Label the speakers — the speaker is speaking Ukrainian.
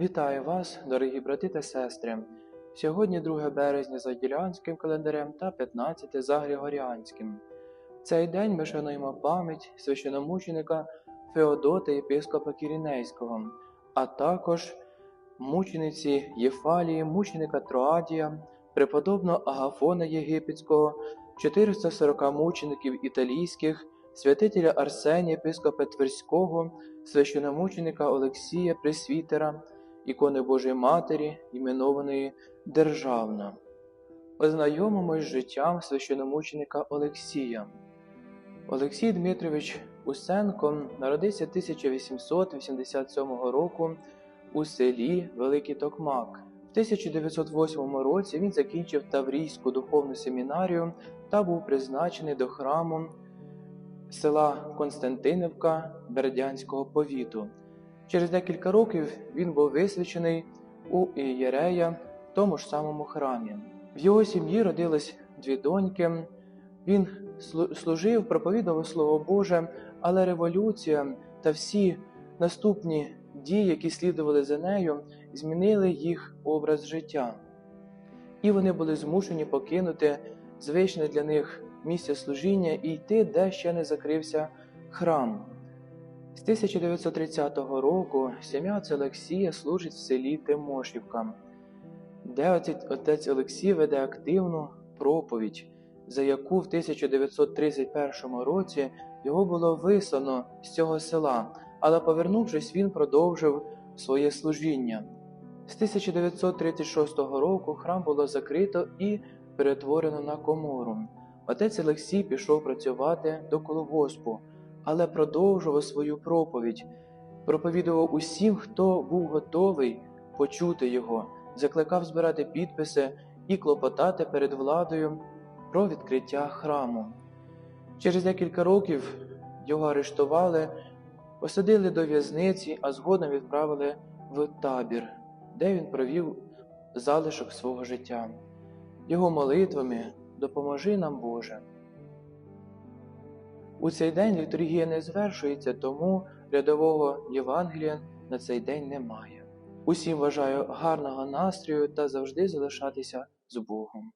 Speaker 1: Вітаю вас, дорогі брати та сестри. Сьогодні 2 березня за Ділянським календарем та 15 за Григоріанським. В цей день ми шануємо пам'ять священомученика Феодота єпископа Кірінейського, а також мучениці Єфалії, мученика Троадія, преподобного Агафона Єгипетського, 440 мучеників італійських, святителя Арсенія, єпископа Тверського, священомученика Олексія Пресвітера, ікони Божої Матері, іменованої Державна. Ознайомимось з життям священомученика Олексія. Олексій Дмитрович Усенко народився 1887 року у селі Великий Токмак. В 1908 році він закінчив Таврійську духовну семінарію та був призначений до храму села Константинівка Бердянського повіту. Через декілька років він був висвячений у Ієрея в тому ж самому храмі. В його сім'ї родились дві доньки. Він служив, проповідував Слово Боже, але революція та всі наступні дії, які слідували за нею, змінили їх образ життя. І вони були змушені покинути звичне для них місце служіння і йти, де ще не закрився храм. З 1930 року сім'я отця Олексія служить в селі Тимошівка, де отець- Олексій веде активну проповідь, за яку в 1931 році його було вислано з цього села, але повернувшись, він продовжив своє служіння. З 1936 року храм було закрито і перетворено на комору. Отець Олексій пішов працювати до колгоспу, але продовжував свою проповідь, проповідував усім, хто був готовий почути його, закликав збирати підписи і клопотати перед владою про відкриття храму. Через декілька років його арештували, посадили до в'язниці, а згодом відправили в табір, де він провів залишок свого життя. Його молитвами допоможи нам Боже. У цей день літургія не звершується, тому рядового Євангелія на цей день немає. Усім бажаю гарного настрою та завжди залишатися з Богом.